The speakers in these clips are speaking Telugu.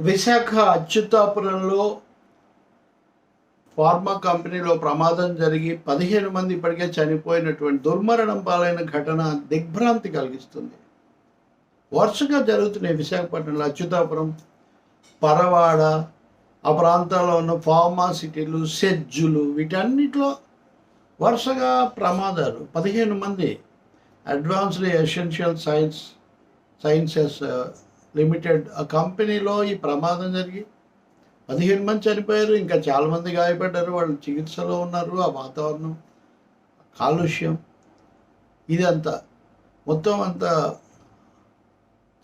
విశాఖ అచ్యుతాపురంలో ఫార్మా కంపెనీలో ప్రమాదం జరిగి పదిహేను మంది ఇప్పటికే చనిపోయినటువంటి దుర్మరణం పాలైన ఘటన దిగ్భ్రాంతి కలిగిస్తుంది. వరుసగా జరుగుతున్నాయి విశాఖపట్నంలో అచ్యుతాపురం పరవాడ ఆ ప్రాంతాల్లో ఉన్న ఫార్మా సిటీలు సెజ్జులు వీటన్నిటిలో వరుసగా ప్రమాదాలు. పదిహేను మంది advanced essential science sciences limited. ఆ కంపెనీలో ఈ ప్రమాదం జరిగి పదిహేను మంది చనిపోయారు. ఇంకా చాలామంది గాయపడ్డారు. వాళ్ళు చికిత్సలో ఉన్నారు. ఆ వాతావరణం కాలుష్యం ఇదంతా మొత్తం అంతా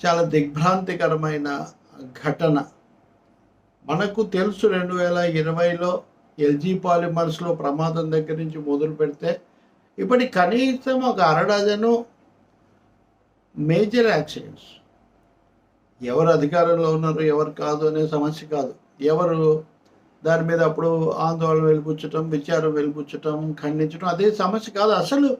చాలా దిగ్భ్రాంతికరమైన ఘటన. మనకు తెలుసు రెండు వేల ఇరవైలో ఎల్జీ పాలిమర్స్లో ప్రమాదం దగ్గర నుంచి మొదలు పెడితే ఇప్పటి కనీసం ఒక అరడజను మేజర్ యాక్సిడెంట్స్ ఎవరు అధికారంలో ఉన్నారు ఎవరు కాదు అనే సమస్య కాదు. ఎవరు దాని మీద అప్పుడు ఆందోళన వెలిపుచ్చటం విచారం వెలిపుచ్చటం ఖండించడం అదే సమస్య కాదు. అసలు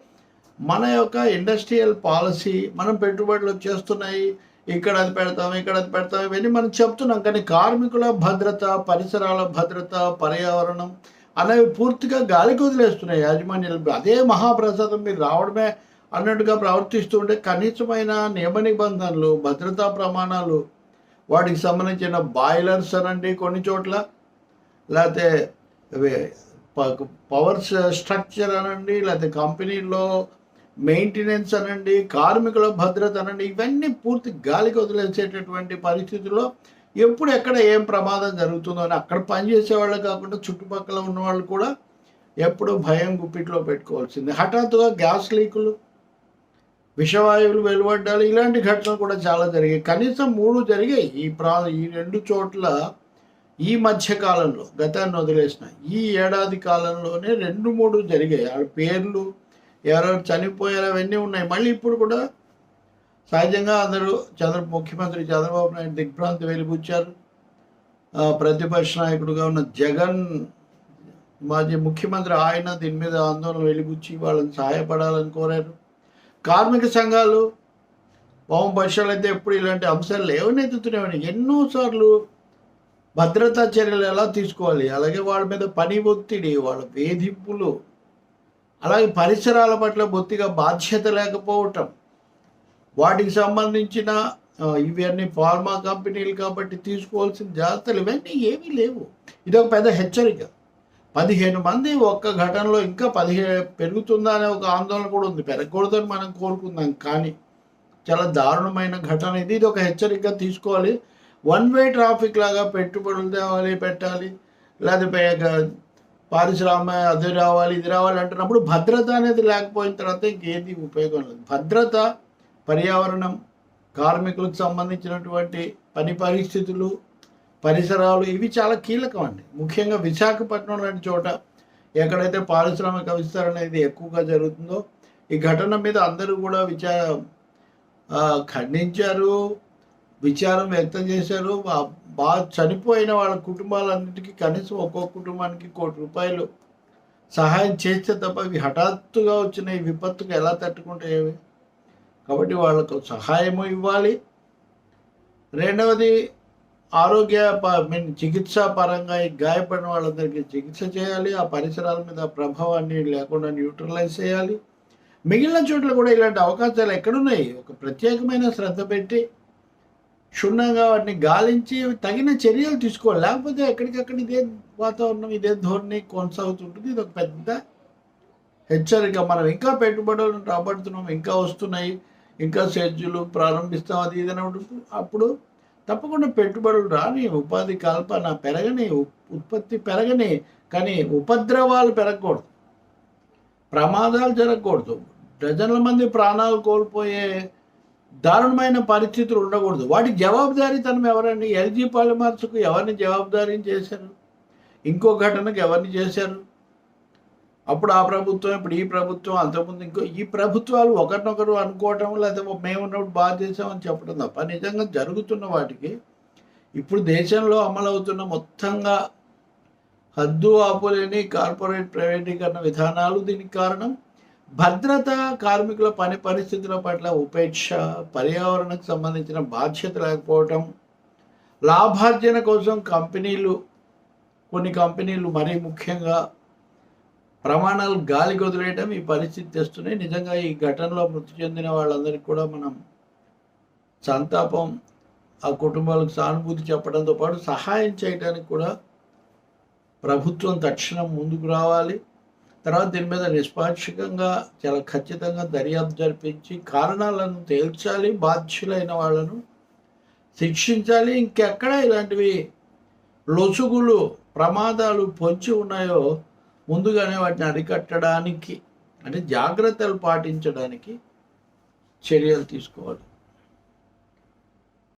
మన యొక్క ఇండస్ట్రియల్ పాలసీ మనం పెట్టుబడులు చేస్తున్నాయి ఇక్కడ అది పెడతాం ఇక్కడ అది పెడతాం ఇవన్నీ మనం చెప్తున్నాం. కానీ కార్మికుల భద్రత పరిసరాల భద్రత పర్యావరణం అనేవి పూర్తిగా గాలికి వదిలేస్తున్నాయి యాజమాన్యాలు. అదే మహాప్రసాదం మీరు రావడమే అన్నట్టుగా ప్రవర్తిస్తూ ఉంటే కనీసమైన నియమ నిబంధనలు భద్రతా ప్రమాణాలు వాటికి సంబంధించిన బాయిలర్స్ అనండి కొన్ని చోట్ల. లేకపోతే ప- పవర్ స్ట్రక్చర్ అనండి లేకపోతే కంపెనీలో మెయింటెనెన్స్ అనండి కార్మికుల భద్రత అనండి ఇవన్నీ పూర్తి గాలికి వదిలేసేటటువంటి పరిస్థితుల్లో ఎప్పుడు ఎక్కడ ఏం ప్రమాదం జరుగుతుందో అని అక్కడ పనిచేసే వాళ్ళు కాకుండా చుట్టుపక్కల ఉన్న వాళ్ళు కూడా ఎప్పుడు భయం గుప్పిట్లో పెట్టుకోవాల్సింది. హఠాత్తుగా గ్యాస్ లీకులు విషవాయువులు వెలువడ్డాలు. ఇలాంటి ఘటనలు కూడా చాలా జరిగాయి. కనీసం మూడు జరిగాయి. ఈ ప్రా ఈ రెండు చోట్ల ఈ మధ్య కాలంలో గతాన్ని వదిలేసిన ఈ ఏడాది కాలంలోనే రెండు మూడు జరిగాయి. వాళ్ళ పేర్లు ఎవరెవరు చనిపోయారు అవన్నీ ఉన్నాయి. మళ్ళీ ఇప్పుడు కూడా సహజంగా అందరూ చంద్ర ముఖ్యమంత్రి చంద్రబాబు నాయుడు దిగ్భ్రాంతి వెలిబుచ్చారు. ప్రతిపక్ష నాయకుడుగా ఉన్న జగన్ మాజీ ముఖ్యమంత్రి ఆయన దీని మీద ఆందోళన వెలిబుచ్చి వాళ్ళని సహాయపడాలని కోరారు. కార్మిక సంఘాలు వామపక్షాలు అయితే ఎప్పుడు ఇలాంటి అంశాలు లేవనెత్తుతున్నాయని ఎన్నోసార్లు భద్రతా చర్యలు ఎలా తీసుకోవాలి? అలాగే వాళ్ళ మీద పని ఒత్తిడి వాళ్ళ వేధింపులు అలాగే పరిసరాల పట్ల బొత్తిగా బాధ్యత లేకపోవటం వాటికి సంబంధించిన ఇవన్నీ ఫార్మా కంపెనీలు కాబట్టి తీసుకోవాల్సిన జాగ్రత్తలు ఇవన్నీ ఏమీ లేవు. ఇది ఒక పెద్ద హెచ్చరిక. పదిహేను మంది ఒక్క ఘటనలో ఇంకా పదిహే పెరుగుతుందా అనే ఒక ఆందోళన కూడా ఉంది. పెరగకూడదని మనం కోరుకుందాం. కానీ చాలా దారుణమైన ఘటన ఇది. ఇది ఒక హెచ్చరికగా తీసుకోవాలి. వన్ వే ట్రాఫిక్ లాగా పెట్టుబడులు తేవాలి పెట్టాలి. లేకపోతే పారిశ్రామ అది రావాలి ఇది రావాలి అంటున్నప్పుడు భద్రత అనేది లేకపోయిన తర్వాత ఇంకేది ఉపయోగం లేదు. భద్రత పర్యావరణం కార్మికులకు సంబంధించినటువంటి పని పరిస్థితులు పరిసరాలు ఇవి చాలా కీలకం అండి. ముఖ్యంగా విశాఖపట్నం లాంటి చోట ఎక్కడైతే పారిశ్రామిక విస్తరణ అనేది ఎక్కువగా జరుగుతుందో ఈ ఘటన మీద అందరూ కూడా విచార ఖండించారు విచారం వ్యక్తం చేశారు. బా- బాగా చనిపోయిన వాళ్ళ కుటుంబాలన్నిటికీ కనీసం ఒక్కొక్క కుటుంబానికి కోటి రూపాయలు సహాయం చేస్తే తప్ప ఇవి హఠాత్తుగా వచ్చిన ఈ విపత్తుకు ఎలా తట్టుకుంటాయి కాబట్టి వాళ్ళకు సహాయము ఇవ్వాలి. రెండవది ఆరోగ్య ప- మీన్ చికిత్సా పరంగా గాయపడిన వాళ్ళందరికీ చికిత్స చేయాలి. ఆ పరిసరాల మీద ప్రభావాన్ని లేకుండా న్యూట్రలైజ్ చేయాలి. మిగిలిన చోట్ల కూడా ఇలాంటి అవకాశాలు ఎక్కడున్నాయి? ఒక ప్రత్యేకమైన శ్రద్ధ పెట్టి క్షుణ్ణంగా వాటిని గాలించి తగిన చర్యలు తీసుకోవాలి. లేకపోతే ఎక్కడికక్కడ ఇదే వాతావరణం ఇదే ధోరణి కొనసాగుతుంటుంది. ఇది ఒక పెద్ద హెచ్చరిక. మనం ఇంకా పెట్టుబడులను రాబడుతున్నాం ఇంకా వస్తున్నాయి. ఇంకా సెజ్జులు ప్రారంభిస్తాం అది ఇది ఉంటుంది. అప్పుడు తప్పకుండా పెట్టుబడులు రాని ఉపాధి కల్పన పెరగని ఉత్పత్తి పెరగని కానీ ఉపద్రవాలు పెరగకూడదు. ప్రమాదాలు జరగకూడదు. డజన్ల మంది ప్రాణాలు కోల్పోయే దారుణమైన పరిస్థితులు ఉండకూడదు. వాటి జవాబుదారీతనం ఎవరండి? ఎల్జీ పాలిమర్స్కు ఎవరిని జవాబుదారీ చేశారు? ఇంకో ఘటనకు ఎవరిని చేశారు? అప్పుడు ఆ ప్రభుత్వం ఇప్పుడు ఈ ప్రభుత్వం అంతకుముందు ఇంకో ఈ ప్రభుత్వాలు ఒకరినొకరు అనుకోవటం లేకపోతే మేము ఉన్నప్పుడు బాగా చేసామని చెప్పడం తప్ప నిజంగా జరుగుతున్న వాటికి ఇప్పుడు దేశంలో అమలవుతున్న మొత్తంగా హద్దు ఆపులేని కార్పొరేట్ ప్రైవేటీకరణ విధానాలు దీనికి కారణం. భద్రత కార్మికుల పని పరిస్థితుల పట్ల ఉపేక్ష పర్యావరణకు సంబంధించిన బాధ్యత లేకపోవటం లాభార్జన కోసం కంపెనీలు కొన్ని కంపెనీలు మరీ ముఖ్యంగా ప్రమాణాలు గాలికి వదిలేయడం ఈ పరిస్థితి తెస్తున్నాయి. నిజంగా ఈ ఘటనలో మృతి చెందిన వాళ్ళందరికీ కూడా మనం సంతాపం ఆ కుటుంబాలకు సానుభూతి చెప్పడంతో పాటు సహాయం చేయడానికి కూడా ప్రభుత్వం తక్షణం ముందుకు రావాలి. తర్వాత దీని మీద నిష్పాక్షికంగా చాలా ఖచ్చితంగా దర్యాప్తు జరిపించి కారణాలను తేల్చాలి బాధ్యులైన వాళ్ళను శిక్షించాలి. ఇంకెక్కడ ఇలాంటివి లొసుగులు ప్రమాదాలు పొంచి ఉన్నాయో ముందుగానే వాటిని అరికట్టడానికి అంటే జాగ్రత్తలు పాటించడానికి చర్యలు తీసుకోవాలి.